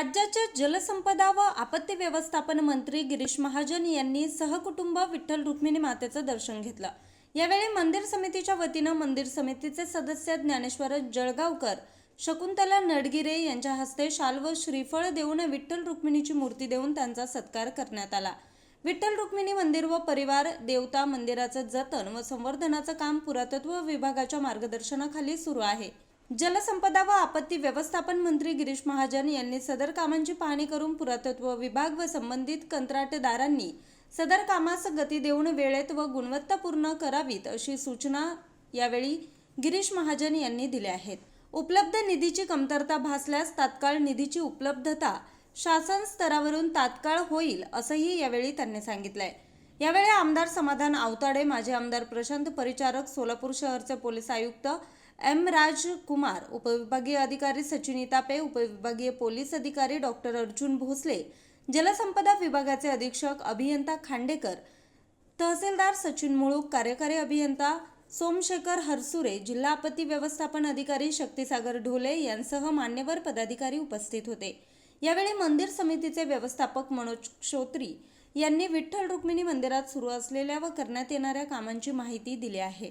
राज्याचे जलसंपदा व आपत्ती व्यवस्थापन मंत्री गिरीश महाजन यांनी सहकुटुंब विठ्ठल रुक्मिणी मातेचं दर्शन घेतलं. यावेळी मंदिर समितीच्या वतीनं मंदिर समितीचे सदस्य ज्ञानेश्वर जळगावकर शकुंतला नडगिरे यांच्या हस्ते शाल व श्रीफळ देऊन विठ्ठल रुक्मिणीची मूर्ती देऊन त्यांचा सत्कार करण्यात आला. विठ्ठल रुक्मिणी मंदिर व परिवार देवता मंदिराचं जतन व संवर्धनाचं काम पुरातत्व विभागाच्या मार्गदर्शनाखाली सुरू आहे. जलसंपदा व आपत्ती व्यवस्थापन मंत्री गिरीश महाजन यांनी सदर कामांची पाहणी करून पुरातत्व विभाग व संबंधित कंत्राटदारांनी सदर कामास गती देऊन वेळेत व गुणवत्तापूर्ण करावीत अशी सूचना यावेळी गिरीश महाजन यांनी दिल्या आहेत. उपलब्ध निधीची कमतरता भासल्यास तात्काळ निधीची उपलब्धता शासन स्तरावरून तात्काळ होईल असंही यावेळी त्यांनी सांगितलंय. यावेळी आमदार समाधान आवताडे माजी आमदार प्रशांत परिचारक सोलापूर शहरचे पोलीस आयुक्त एम राजकुमार उपविभागीय अधिकारी सचिन तापे उपविभागीय पोलीस अधिकारी डॉक्टर अर्जुन भोसले जलसंपदा विभागाचे अधीक्षक अभियंता खांडेकर तहसीलदार सचिन मुळूक कार्यकारी अभियंता सोमशेखर हरसुरे जिल्हा आपत्ती व्यवस्थापन अधिकारी शक्तीसागर ढोले यांसह मान्यवर पदाधिकारी उपस्थित होते. यावेळी मंदिर समितीचे व्यवस्थापक मनोज क्षोत्री यांनी विठ्ठल रुक्मिणी मंदिरात सुरू असलेल्या व करण्यात येणाऱ्या कामांची माहिती दिली आहे.